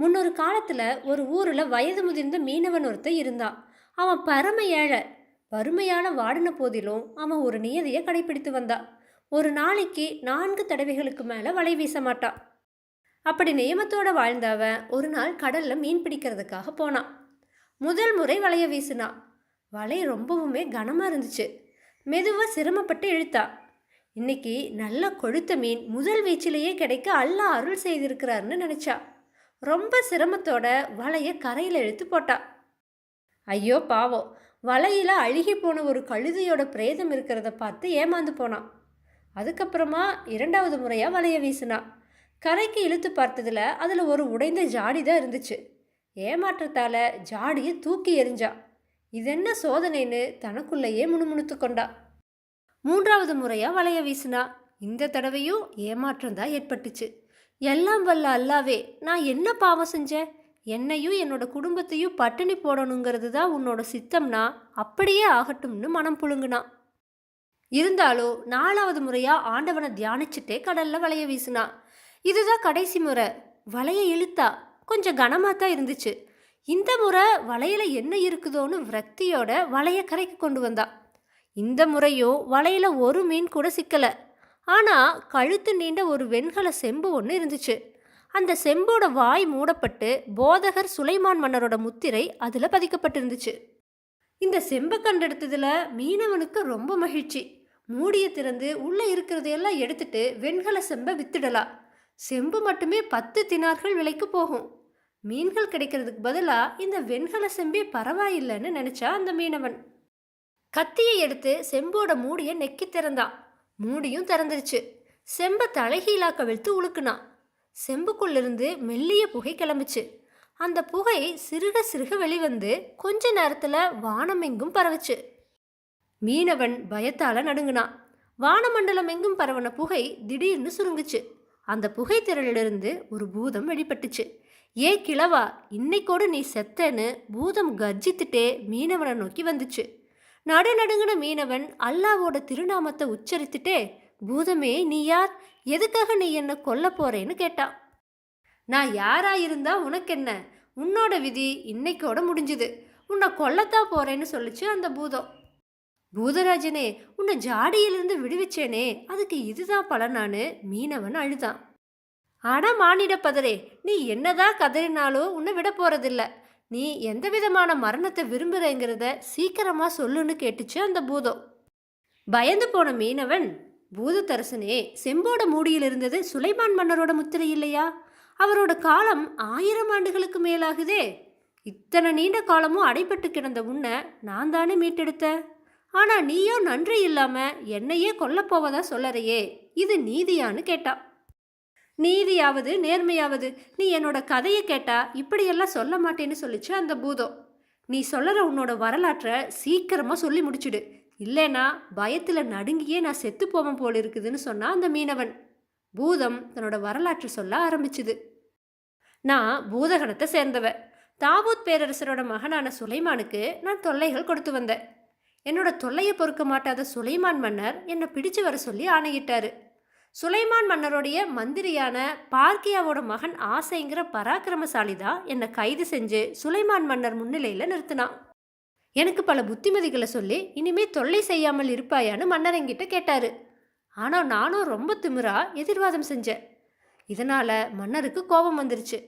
முன்னொரு காலத்தில் ஒரு ஊரில் வயது முதிர்ந்த மீனவன் ஒருத்தன் இருந்தான் அவன் பரம ஏழை. வறுமையான வாடின போதிலும் அவன் ஒரு நியதியை கடைபிடித்து வந்தான் ஒரு நாளைக்கு நான்கு தடவைகளுக்கு மேலே வலை வீச மாட்டான் அப்படி நியமத்தோடு வாழ்ந்த அவன் ஒரு நாள் கடலில் மீன் பிடிக்கிறதுக்காக போனான் முதல் முறை வலைய வீசினான் வலை ரொம்பவுமே கனமாக இருந்துச்சு. மெதுவாக சிரமப்பட்டு இழுத்தா. இன்னைக்கு நல்ல கொழுத்த மீன் முதல் வீச்சிலேயே கிடைக்க அல்லாஹ் அருள் செய்திருக்கிறாருன்னு நினச்சா. ரொம்ப சிரமத்தோட வலைய கரையில் இழுத்து போட்டா. ஐயோ பாவம். வலையில் அழுகி போன ஒரு கழுதையோட பிரேதம் இருக்கிறத பார்த்து ஏமாந்து போனான் அதுக்கப்புறமா இரண்டாவது முறையாக வலைய வீசினான் கரைக்கு இழுத்து பார்த்ததுல அதில் ஒரு உடைந்த ஜாடி தான் இருந்துச்சு. ஏமாற்றத்தால் ஜாடியை தூக்கி எறிஞ்சா. இது என்ன சோதனைன்னு தனக்குள்ளேயே முணுமுணுத்து கொண்டா. மூன்றாவது முறையாக வலைய வீசினா. இந்த தடவையும் ஏமாற்றம் தான் ஏற்பட்டுச்சு. எல்லாம் வல்ல அல்லாவே நான் என்ன பாவம் செஞ்சேன்? என்னையும் என்னோட குடும்பத்தையும் பட்டினி போடணுங்கிறது தான் உன்னோட சித்தம்னா அப்படியே ஆகட்டும்னு மனம் புழுங்குனான் இருந்தாலும் நாலாவது முறையா ஆண்டவனை தியானிச்சுட்டே கடல்ல வலைய வீசினா. இதுதான் கடைசி முறை. வலைய இழுத்தா கொஞ்சம் கனமாக தான் இருந்துச்சு. இந்த முறை வலையில என்ன இருக்குதோன்னு விரக்தியோட வலைய கரைக்கு கொண்டு வந்தா. இந்த முறையும் வலையில ஒரு மீன் கூட சிக்கலை. ஆனால் கழுத்து நீண்ட ஒரு வெண்கல செம்பு ஒன்று இருந்துச்சு. அந்த செம்போட வாய் மூடப்பட்டு போதகர் சுலைமான் மன்னரோட முத்திரை அதில் பதிக்கப்பட்டிருந்துச்சு. இந்த செம்பை கண்டெடுத்ததில் மீனவனுக்கு ரொம்ப மகிழ்ச்சி. மூடிய திறந்து உள்ளே இருக்கிறதையெல்லாம் எடுத்துட்டு வெண்கல செம்பை வித்துடலாம் செம்பு மட்டுமே பத்து தினார்கள் விலைக்கு போகும். மீன்கள் கிடைக்கிறதுக்கு பதிலாக இந்த வெண்கல செம்பே பரவாயில்லைன்னு நினச்சா அந்த மீனவன். கத்தியை எடுத்து செம்போட மூடியை நெக்கி திறந்தான். மூடியும் திறந்துருச்சு. செம்பை தலைகீழா கவிழ்த்து உழுக்குனான் செம்புக்குள்ளிருந்து மெல்லிய புகை கிளம்புச்சு. அந்த புகை சிறுக சிறுக வெளிவந்து கொஞ்ச நேரத்தில் வானமெங்கும் பரவுச்சு. மீனவன் பயத்தால் நடுங்கினான் வானமண்டலம் எங்கும் பரவன புகை திடீர்னு சுருங்குச்சு. அந்த புகை திரளிலிருந்து ஒரு பூதம் வெளிப்பட்டுச்சு. ஏ கிழவா இன்னைக்கோடு நீ செத்தேன்னு பூதம் கர்ஜித்துட்டே மீனவனை நோக்கி வந்துச்சு. நடுநடுங்கின மீனவன் அல்லாவோட திருநாமத்தை உச்சரித்துட்டே பூதமே நீ யார்? எதுக்காக நீ என்ன கொல்ல போறேன்னு கேட்டான். நான் யாரா இருந்தா உனக்கு என்ன உன்னோட விதி இன்னைக்கோட முடிஞ்சுது. உன்னை கொல்லத்தான் போறேன்னு சொல்லிச்சு அந்த பூதம். பூதராஜனே உன்னை ஜாடியிலிருந்து விடுவிச்சேனே. அதுக்கு இதுதான் பலனானு மீனவன் அழுதான். அட மானிட பதரே நீ என்னதான் கதறினாலும் உன்னை விட போறதில்ல. நீ எந்த விதமான மரணத்தை விரும்புகிறேங்கிறத சீக்கிரமாக சொல்லுன்னு கேட்டுச்சு அந்த பூதம். பயந்து போன மீனவன் பூதத்தரசனே செம்போட மூடியில் இருந்தது சுலைமான் மன்னரோட முத்திரை இல்லையா? அவரோட காலம் ஆயிரம் ஆண்டுகளுக்கு மேலாகுதே. இத்தனை நீண்ட காலமும் அடைபட்டு கிடந்த உன்னை நான் தானே மீட்டெடுத்தேன் ஆனால் நீயோ நன்றி இல்லாமல் என்னையே கொல்லப் போவதா சொல்லறையே இது நீதியான்னு கேட்டான் நீதியாவது நேர்மையாவது நீ என்னோட கதையை கேட்டா இப்படியெல்லாம் சொல்ல மாட்டேன்னு சொல்லிச்சு அந்த பூதம் நீ சொல்லற உன்னோட வரலாற்றை சீக்கிரமா சொல்லி முடிச்சுடு. இல்லைனா பயத்துல நடுங்கியே நான் செத்து போவேன் போல இருக்குதுன்னு சொன்னா அந்த மீனவன். பூதம் தன்னோட வரலாற்றை சொல்ல ஆரம்பிச்சுது. நான் பூதகணத்தை சேர்ந்தவ. தாவூத் பேரரசரோட மகனான சுலைமானுக்கு நான் தொல்லைகள் கொடுத்து வந்தேன். என்னோட தொல்லையை பொறுக்க மாட்டாத சுலைமான் மன்னர் என்னை பிடிச்சு வர சொல்லி ஆணையிட்டாரு. சுலைமான் மன்னருடைய மந்திரியான பார்க்கியாவோட மகன் ஆசைங்கிற பராக்கிரமசாலி தான் என்னை கைது செஞ்சு சுலைமான் மன்னர் முன்னிலையில் நிறுத்தினான். எனக்கு பல புத்திமதிகளை சொல்லி இனிமே தொல்லை செய்யாமல் இருப்பாயான்னு மன்னர் என்கிட்ட ஆனால் நானும் ரொம்ப திமிரா எதிர்வாதம் செஞ்சேன். இதனால் மன்னருக்கு கோபம் வந்துருச்சு.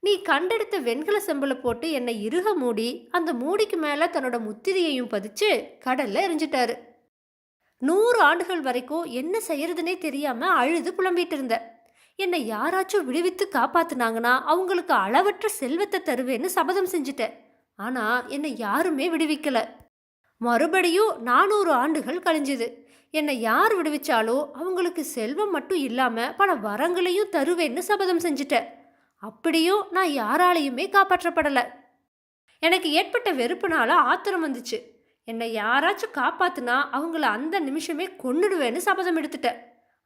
நீ கண்டெடுத்த வெண்கல செம்பில் போட்டு என்னை இறுக மூடி அந்த மூடிக்கு மேலே தன்னோட முத்திரையையும் பதிச்சு கடலில் எரிஞ்சிட்டாரு. நூறு ஆண்டுகள் வரைக்கும் என்ன செய்யறதுனே தெரியாம அழுது புலம்பிட்டு இருந்தேன் என்னை யாராச்சும் விடுவித்து காப்பாத்துனாங்கன்னா அவங்களுக்கு அளவற்ற செல்வத்தை தருவேன்னு சபதம் செஞ்சுட்டேன் ஆனா என்னை யாருமே விடுவிக்கல. மறுபடியும் நானூறு ஆண்டுகள் கழிஞ்சுது. என்னை யார் விடுவிச்சாலோ அவங்களுக்கு செல்வம் மட்டும் இல்லாம பல வரங்களையும் தருவேன்னு சபதம் செஞ்சுட்டேன் அப்படியும் நான் யாராலையுமே காப்பாற்றப்படலை. எனக்கு ஏற்பட்ட வெறுப்புனால ஆத்திரம் வந்துச்சு. என்னை யாராச்சும் காப்பாத்துனா அவங்கள அந்த நிமிஷமே கொன்னுடுவேன்னு சபதம் எடுத்துட்டேன்.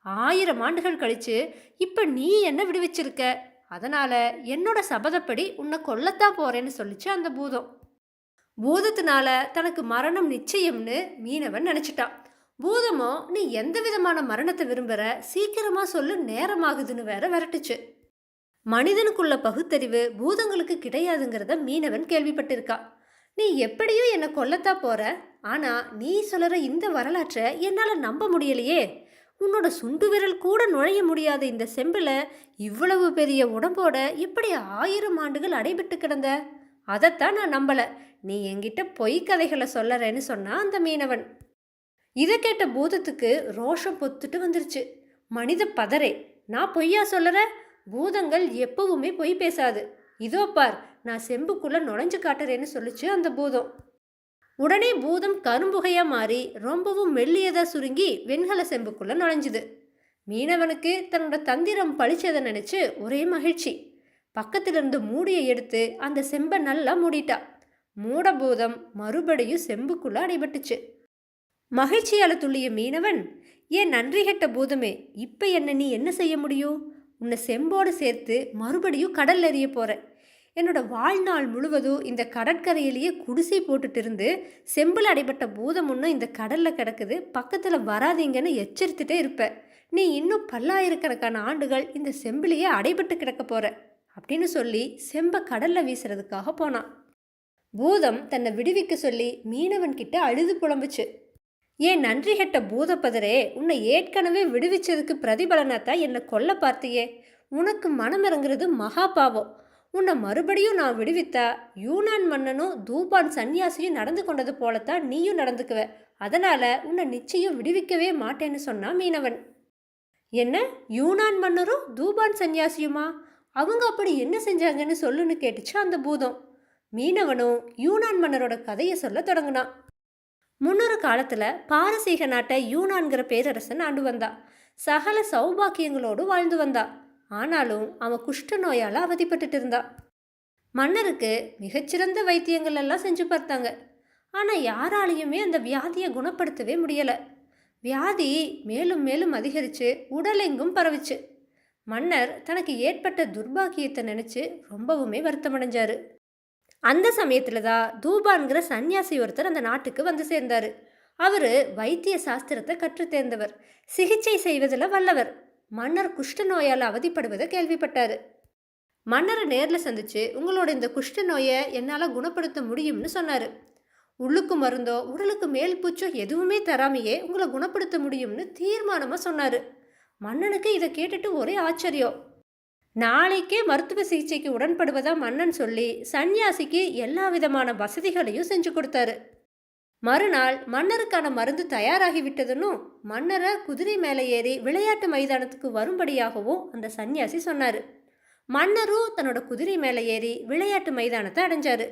ஆயிரம் ஆண்டுகள் கழிச்சு இப்ப நீ என்ன விடுவிச்சிருக்க? அதனால என்னோட சபதப்படி உன்னை கொல்லத்தான் போறேன்னு சொல்லிச்சு அந்த பூதம். பூதத்தினால தனக்கு மரணம் நிச்சயம்னு மீனவன் நினைச்சிட்டான். பூதமோ நீ எந்த விதமான மரணத்தை விரும்புற? சீக்கிரமா சொல்லு நேரமாகுதுன்னு வேற விரட்டுச்சு. மனிதனுக்குள்ள பகுத்தறிவு பூதங்களுக்கு கிடையாதுங்கிறத மீனவன் கேள்விப்பட்டிருக்கான் நீ எப்படியும் என்னை கொல்லத்தா போற? ஆனா நீ சொல்ற இந்த வரலாற்றை என்னால் நம்ப முடியலையே. உன்னோட சுண்டு விரல் கூட நுழைய முடியாத இந்த செம்பில் இவ்வளவு பெரிய உடம்போட இப்படி ஆயிரம் ஆண்டுகள் அடைபட்டு கிடந்த? அதைத்தான் நான் நம்பல. நீ என்கிட்ட பொய் கதைகளை சொல்லறேன்னு சொன்னான் அந்த மீனவன். இதை கேட்ட பூதத்துக்கு ரோஷம் பொத்துட்டு வந்துருச்சு. மனித பதரே நான் பொய்யா சொல்லற? பூதங்கள் எப்பவுமே பொய் பேசாது. இதோ பார் நான் செம்புக்குள்ள நுழைஞ்சு காட்டுறேன்னு சொல்லிச்சு அந்த பூதம். உடனே பூதம் கரும்புகையா மாறி ரொம்பவும் மெல்லியதா சுருங்கி வெண்கல செம்புக்குள்ள நுழைஞ்சுது. மீனவனுக்கு தன்னோட தந்திரம் பழிச்சதை நினைச்சு ஒரே மகிழ்ச்சி. பக்கத்திலிருந்து மூடியை எடுத்து அந்த செம்பை நல்லா மூடிட்டா. மூடபூதம் மறுபடியும் செம்புக்குள்ள அடைபட்டுச்சு. மகிழ்ச்சியால துள்ளிய மீனவன் ஏன் நன்றி கெட்ட பூதமே இப்ப என்ன நீ என்ன செய்ய முடியும்? உன்னை செம்போடு சேர்த்து மறுபடியும் கடல் எறிய போற என்னோட வாழ்நாள் முழுவதும் இந்த கடற்கரையிலேயே குடிசை போட்டுட்டு இருந்து செம்பில் அடைபட்ட பூதம் ஒன்றும் இந்த கடலில் கிடக்குது. பக்கத்தில் வராதீங்கன்னு எச்சரித்துட்டே இருப்பேன் நீ இன்னும் பல்லாயிரக்கணக்கான ஆண்டுகள் இந்த செம்பிலேயே அடைபட்டு கிடக்க போற அப்படின்னு சொல்லி செம்பை கடலில் வீசுறதுக்காக போனான் பூதம் தன்னை விடுவிக்க சொல்லி மீனவன் கிட்ட அழுது புலம்புச்சு. ஏன் நன்றி கெட்ட பூதப்பதரே உன்னை ஏற்கனவே விடுவிச்சதுக்கு பிரதிபலனாத்தான் என்னை கொல்ல பார்த்தியே. உனக்கு மனம் இறங்குறது மகா பாவம். உன்னை மறுபடியும் நான் விடுவித்தா யூனான் மன்னனும் தூபான் சன்னியாசியும் நடந்து கொண்டது போலத்தான் நீயும் நடந்துக்குவ. அதனால உன்னை நிச்சயம் விடுவிக்கவே மாட்டேன்னு சொன்னான் மீனவன். என்ன? யூனான் மன்னரும் தூபான் சன்னியாசியுமா அவங்க அப்படி என்ன செஞ்சாங்கன்னு சொல்லுன்னு கேட்டுச்சு அந்த பூதம். மீனவனும் யூனான் மன்னரோட கதையை சொல்ல தொடங்கினான். முன்னொரு காலத்துல பாரசீக நாட்டை யூனான்கிற பேரரசன் ஆண்டு வந்தா. சகல சௌபாக்கியங்களோடு வாழ்ந்து வந்தா. ஆனாலும் அவன் குஷ்ட நோயால் அவதிப்பட்டுட்டு இருந்தான் மன்னருக்கு மிகச்சிறந்த வைத்தியங்கள் எல்லாம் செஞ்சு பார்த்தாங்க. ஆனால் யாராலையுமே அந்த வியாதியை குணப்படுத்தவே முடியலை. வியாதி மேலும் மேலும் அதிகரித்து உடலெங்கும் பரவிச்சு. மன்னர் தனக்கு ஏற்பட்ட துர்பாக்கியத்தை நினச்சி ரொம்பவுமே வருத்தமடைஞ்சார். அந்த சமயத்தில் தான் தூபான்கிற சன்னியாசி ஒருத்தர் அந்த நாட்டுக்கு வந்து சேர்ந்தார். அவர் வைத்திய சாஸ்திரத்தை கற்றுத்தேர்ந்தவர். சிகிச்சை செய்வதில் வல்லவர். மன்னர் குஷ்ட நோயால் அவதிப்படுவதை கேள்விப்பட்டார். மன்னரை நேரில் சந்திச்சு உங்களோட இந்த குஷ்ட நோயை என்னால் குணப்படுத்த முடியும்னு சொன்னார். உள்ளுக்கு மருந்தோ உடலுக்கு மேல் பூச்சோ எதுவுமே தராமையே உங்களை குணப்படுத்த முடியும்னு தீர்மானமாக சொன்னார். மன்னனுக்கு இதை கேட்டுட்டு ஒரே ஆச்சரியம். நாளைக்கே மருத்துவ சிகிச்சைக்கு உடன்படுவதா மன்னன் சொல்லி சன்னியாசிக்கு எல்லா விதமான வசதிகளையும் செஞ்சு கொடுத்தாரு. மறுநாள் மன்னருக்கான மருந்து தயாராகிவிட்டதுன்னும் மன்னரை குதிரை மேலே ஏறி விளையாட்டு மைதானத்துக்கு வரும்படியாகவும் அந்த சன்னியாசி சொன்னார். மன்னரும் தன்னோட குதிரை மேலே ஏறி விளையாட்டு மைதானத்தை அடைஞ்சாரு.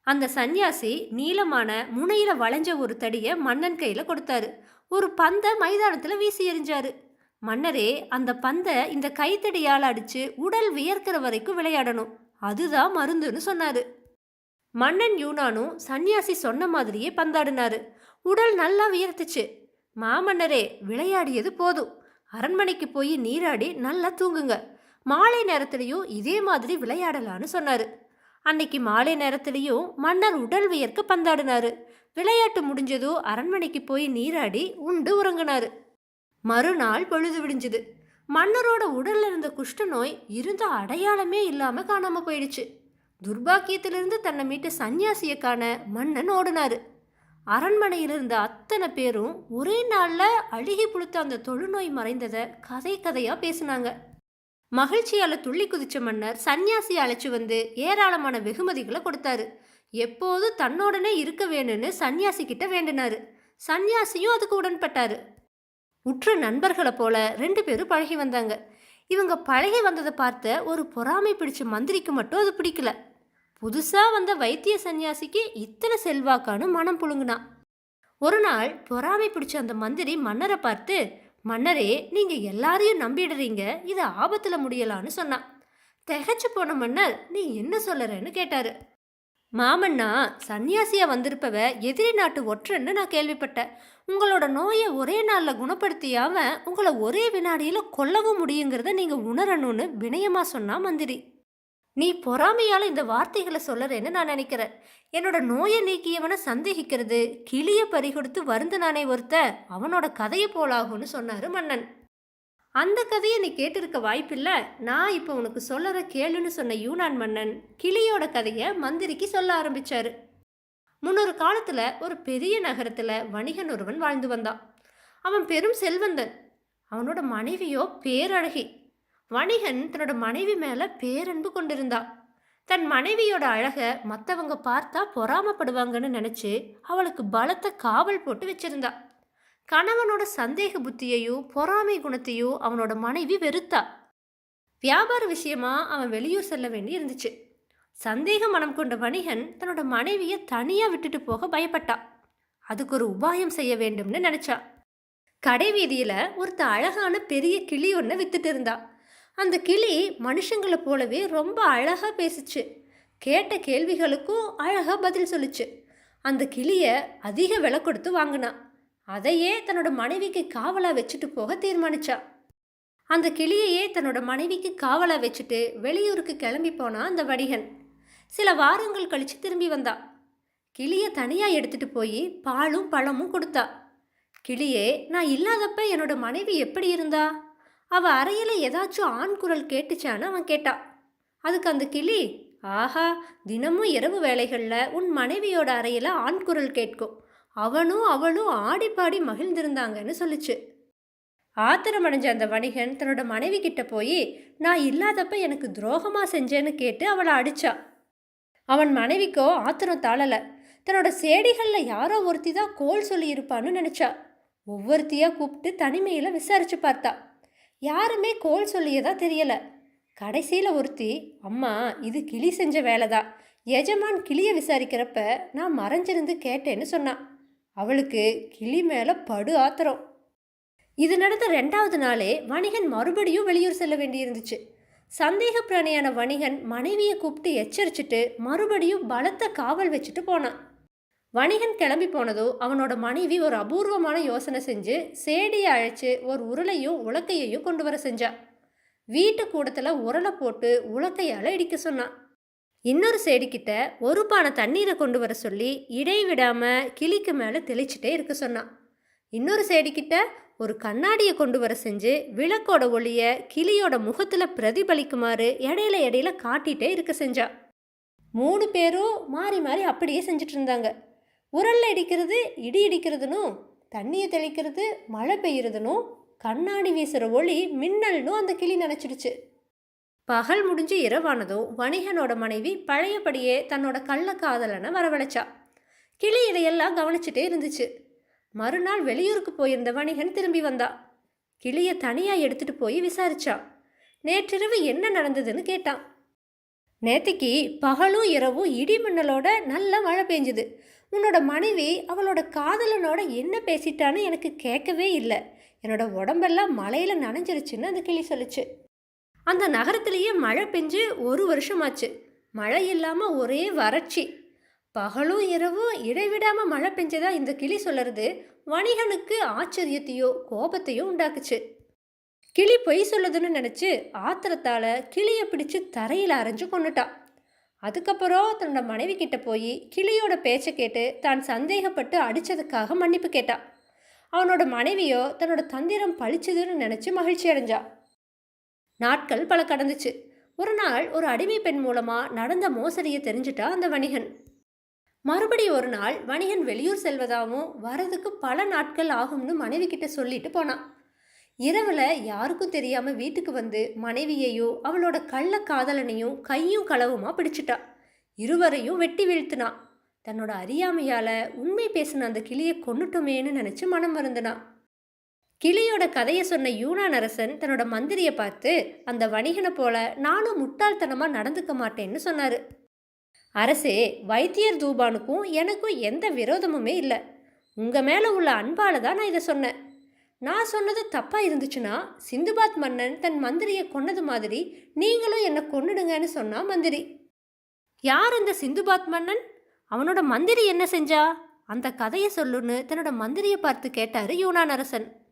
அந்த சன்னியாசி நீளமான முனையில வளைஞ்ச ஒரு தடியை மன்னன் கையில் கொடுத்தாரு. ஒரு பந்தை மைதானத்தில் வீசி எறிஞ்சாரு. மன்னரே அந்த பந்தை இந்த கைத்தடியால் அடித்து உடல் வியர்க்கிற வரைக்கும் விளையாடணும். அதுதான் மருந்துன்னு சொன்னார். மன்னன் யூனானும் சன்னியாசி சொன்ன மாதிரியே பந்தாடினாரு. உடல் நல்லா உயர்த்துச்சு மாமன்னரே விளையாடியது போதும். அரண்மனைக்கு போய் நீராடி நல்லா தூங்குங்க. மாலை நேரத்திலையும் இதே மாதிரி விளையாடலான்னு சொன்னாரு. அன்னைக்கு மாலை நேரத்திலையும் மன்னர் உடல் வியர்க்க பந்தாடினாரு. விளையாட்டு முடிஞ்சதும் அரண்மனைக்கு போய் நீராடி உண்டு உறங்கினாரு. மறுநாள் பொழுது விடிஞ்சுது. மன்னரோட உடல்ல இருந்த குஷ்ட நோய் இருந்த அடையாளமே இல்லாம காணாம போயிடுச்சு. துர்பாக்கியத்திலிருந்து தன்னை மீட்ட சன்னியாசியை காண மன்னன் ஓடினார். அரண்மனையில் இருந்த அத்தனை பேரும் ஒரே நாளில் அழுகி புழுத்த அந்த தொழுநோய் மறைந்ததை கதை கதையாக பேசினாங்க. மகிழ்ச்சியால் துள்ளி குதிச்ச மன்னர் சன்னியாசியை அழைச்சி வந்து ஏராளமான வெகுமதிகளை கொடுத்தாரு. எப்போது தன்னோடனே இருக்க வேணும்னு சன்னியாசி கிட்ட வேண்டினாரு. சன்னியாசியும் அதுக்கு உடன்பட்டாரு. உற்ற நண்பர்களை போல ரெண்டு பேரும் பழகி வந்தாங்க. இவங்க பழகி வந்ததை பார்த்த ஒரு பொறாமை பிடிச்ச மந்திரிக்கு மட்டும் அது பிடிக்கல. புதுசாக வந்த வைத்திய சன்னியாசிக்கு இத்தனை செல்வாக்கானு மனம் புழுங்கினான். ஒரு நாள் பொறாமை பிடிச்ச அந்த மந்திரி மன்னரை பார்த்து மன்னரே நீங்கள் எல்லாரையும் நம்பிடுறீங்க. இது ஆபத்தில் முடியலான்னு சொன்னான். திகைச்சு போன மன்னர் நீ என்ன சொல்லறேன்னு கேட்டாரு. மாமன்னா சன்னியாசியா வந்திருப்பவ எதிரி நாட்டு ஒற்றன்னு நான் கேள்விப்பட்டேன். உங்களோட நோயை ஒரே நாளில் குணப்படுத்தியாம உங்களை ஒரே வினாடியில் கொல்லவும் முடியுங்கிறத நீங்கள் உணரணும்னு வினயமாக சொன்னா மந்திரி. நீ பொறாமையால் இந்த வார்த்தைகளை சொல்லறேன்னு நான் நினைக்கிறேன். என்னோட நோயை நீக்கியவனை சந்தேகிக்கிறது கிளிய பறிகொடுத்து வருந்து வருந்த நானே ஒருத்த அவனோட கதையை போலாகும்னு சொன்னாரு மன்னன். அந்த கதையை நீ கேட்டிருக்க வாய்ப்பில்லை நான் இப்போ உனக்கு சொல்லற கேளுன்னு சொன்ன யூனான் மன்னன் கிளியோட கதையை மந்திரிக்கு சொல்ல ஆரம்பிச்சாரு. முன்னொரு காலத்தில் ஒரு பெரிய நகரத்தில் வணிகன் ஒருவன் வாழ்ந்து வந்தான். அவன் பெரும் செல்வந்தன். அவனோட மனைவியோ பேரழகி. வணிகன் தன்னோட மனைவி மேலே பேரன்பு கொண்டிருந்தா. தன் மனைவியோட அழகை மற்றவங்க பார்த்தா பொறாமப்படுவாங்கன்னு நினச்சி அவளுக்கு பலத்த காவல் போட்டு வச்சிருந்தா. கணவனோட சந்தேக புத்தியையும் பொறாமை குணத்தையும் அவனோட மனைவி வெறுத்தா. வியாபார விஷயமா அவன் வெளியூர் செல்ல வேண்டி இருந்துச்சு. சந்தேக மனம் கொண்ட வணிகன் தன்னோட மனைவியை தனியாக விட்டுட்டு போக பயப்பட்டா. அதுக்கு ஒரு உபாயம் செய்ய வேண்டும்னு நினச்சா. கடை வீதியில் ஒருத்த அழகான பெரிய கிளி ஒன்று வித்துட்டு இருந்தா. அந்த கிளி மனுஷங்களை போலவே ரொம்ப அழகாக பேசுச்சு. கேட்ட கேள்விகளுக்கும் அழகாக பதில் சொல்லுச்சு. அந்த கிளியை அதிக விலை கொடுத்து வாங்கினா அதையே தன்னோட மனைவிக்கு காவலாக வச்சுட்டு போக தீர்மானிச்சா. அந்த கிளியையே தன்னோட மனைவிக்கு காவலாக வச்சுட்டு வெளியூருக்கு கிளம்பி போனான் அந்த வடிகன். சில வாரங்கள் கழித்து திரும்பி வந்தா. கிளியை தனியாக எடுத்துகிட்டு போய் பாலும் பழமும் கொடுத்தா. கிளியே நான் இல்லாதப்ப என்னோட மனைவி எப்படி இருந்தா? அவள் அறையில் ஏதாச்சும் ஆண் குரல் கேட்டுச்சான்னு அவன் கேட்டான் அதுக்கு அந்த கிளி ஆஹா தினமும் இரவு வேலைகளில் உன் மனைவியோட அறையில் ஆண் குரல் கேட்கும். அவனும் அவளும் ஆடி பாடி மகிழ்ந்திருந்தாங்கன்னு சொல்லிச்சு. ஆத்திரமடைஞ்ச அந்த வணிகன் தன்னோட மனைவி கிட்ட போய் நான் இல்லாதப்ப எனக்கு துரோகமாக செஞ்சேன்னு கேட்டு அவளை அடிச்சா. அவன் மனைவிக்கோ ஆத்திரம் தாழலை. தன்னோட சேடிகளில் யாரோ ஒருத்தி தான் கோல் சொல்லியிருப்பான்னு நினச்சா. ஒவ்வொருத்தியாக கூப்பிட்டு தனிமையில் விசாரிச்சு பார்த்தா. யாருமே கோல் சொல்லியதா தெரியலை. கடைசியில் ஒருத்தி அம்மா இது கிளி செஞ்ச வேலை தான் எஜமான் கிளியை விசாரிக்கிறப்ப நான் மறைஞ்சிருந்து கேட்டேன்னு சொன்னான் அவளுக்கு கிளி மேலே படு ஆத்திரம். இது நடந்த ரெண்டாவது நாளே வணிகன் மறுபடியும் வெளியூர் செல்ல வேண்டியிருந்துச்சு. சந்தேக பிராணியான வணிகன் மனைவியை கூப்பிட்டு எச்சரிச்சுட்டு மறுபடியும் பலத்த காவல் வச்சுட்டு போனான். வணிகன் கிளம்பி போனதோ அவனோட மனைவி ஒரு அபூர்வமான யோசனை செஞ்சு சேடியை அழைச்சி ஒரு உருளையும் உலக்கையையும் கொண்டு வர செஞ்சா. வீட்டு கூடத்தில் உரலை போட்டு உலக்கையால் இடிக்க சொன்னான் இன்னொரு செடிக்கிட்ட ஒரு பானை தண்ணீரை கொண்டு வர சொல்லி இடைவிடாமல் கிளிக்கு மேலே தெளிச்சிட்டே இருக்க சொன்னான் இன்னொரு சேடிக்கிட்ட ஒரு கண்ணாடியை கொண்டு வர செஞ்சு விளக்கோட ஒளியை கிளியோட முகத்தில் பிரதிபலிக்குமாறு இடையில இடையில காட்டிகிட்டே இருக்க செஞ்சா. மூணு பேரும் மாறி மாறி அப்படியே செஞ்சுட்டு இருந்தாங்க. உரல்ல இடிக்கிறது இடி இடிக்கிறதுனும் தண்ணியை தெளிக்கிறது மழை பெய்யறதுனும் கண்ணாடி வீசுகிற ஒளி மின்னல்னும் அந்த கிளி நினச்சிடுச்சு. பகல் முடிஞ்சு இரவானதும் வணிகனோட மனைவி பழையபடியே தன்னோட கள்ள காதலனை வரவழைச்சா. கிளி இதையெல்லாம் கவனிச்சுட்டே இருந்துச்சு. மறுநாள் வெளியூருக்கு போயிருந்த வணிகன் திரும்பி வந்தா. கிளியை தனியாக எடுத்துட்டு போய் விசாரிச்சா. நேற்றிரவு என்ன நடந்ததுன்னு கேட்டான் நேத்திக்கு பகலும் இரவும் இடி மின்னலோட நல்ல மழை பெஞ்சுது. உன்னோட மனைவி அவளோட காதலனோட என்ன பேசிட்டான்னு எனக்கு கேட்கவே இல்லை. என்னோட உடம்பெல்லாம் மழையில் நனைஞ்சிருச்சுன்னு அந்த கிளி சொல்லிச்சு. அந்த நகரத்திலேயே மழை பெஞ்சு ஒரு வருஷமாச்சு. மழை இல்லாமல் ஒரே வறட்சி. பகலும் இரவும் இடைவிடாமல் மழை பெஞ்சதா இந்த கிளி சொல்லுறது வணிகனுக்கு ஆச்சரியத்தையோ கோபத்தையோ உண்டாக்குச்சு. கிளி பொய் சொல்லுதுன்னு நினச்சி ஆத்திரத்தால் கிளியை பிடிச்சு தரையில் அரைஞ்சு கொண்டுட்டான் அதுக்கப்புறம் தன்னோட மனைவி கிட்ட போய் கிளியோட பேச்சை கேட்டு தான் சந்தேகப்பட்டு அடித்ததுக்காக மன்னிப்பு கேட்டா. அவனோட மனைவியோ தன்னோட தந்திரம் பழிச்சதுன்னு நினச்சி மகிழ்ச்சி அடைஞ்சா. நாட்கள் பல கடந்துச்சு. ஒரு நாள் ஒரு அடிமை பெண் மூலமாக நடந்த மோசடியை தெரிஞ்சுட்டா அந்த வணிகன். மறுபடி ஒரு நாள் வணிகன் வெளியூர் செல்வதாகவும் வரதுக்கு பல நாட்கள் ஆகும்னு மனைவி கிட்ட சொல்லிட்டு போனான் இரவில் யாருக்கும் தெரியாமல் வீட்டுக்கு வந்து மனைவியையோ அவளோட கள்ள காதலனையும் கையும் களவுமா பிடிச்சிட்டா. இருவரையும் வெட்டி வீழ்த்தினா. தன்னோட அறியாமையால் உண்மை பேசின அந்த கிளியை கொண்டுட்டோமேன்னு நினச்சி மனம் வருந்தினான் கிளியோட கதையை சொன்ன யூனான் அரசன் தன்னோட மந்திரியை பார்த்து அந்த வணிகனை போல நானும் முட்டாள்தனமாக நடந்துக்க மாட்டேன்னு சொன்னார். அரசே வைத்தியர் தூபானுக்கும் எனக்கும் எந்த விரோதமுமே இல்லை. உங்கள் மேலே உள்ள அன்பால் தான் நான் இதை சொன்னேன். நான் சொன்னது தப்பாக இருந்துச்சுன்னா சிந்துபாத் மன்னன் தன் மந்திரியை கொன்னது மாதிரி நீங்களும் என்னை கொன்னுடுங்கன்னு சொன்னா மந்திரி. யார் இந்த சிந்துபாத் மன்னன்? அவனோட மந்திரி என்ன செஞ்சா? அந்த கதையை சொல்லுன்னு தன்னோட மந்திரியை பார்த்து கேட்டாரு யூனான் அரசன்.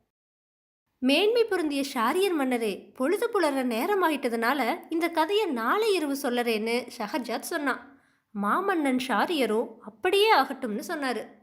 மேன்மை பொருந்திய ஷாரியர் மன்னரே பொழுது புலர நேரமாயிட்டதுனால இந்த கதையை நாளை இரவு சொல்லறேன்னு ஷஹர்ஜாத் சொன்னான். மாமன்னன் ஷாரியரும் அப்படியே ஆகட்டும்னு சொன்னார்.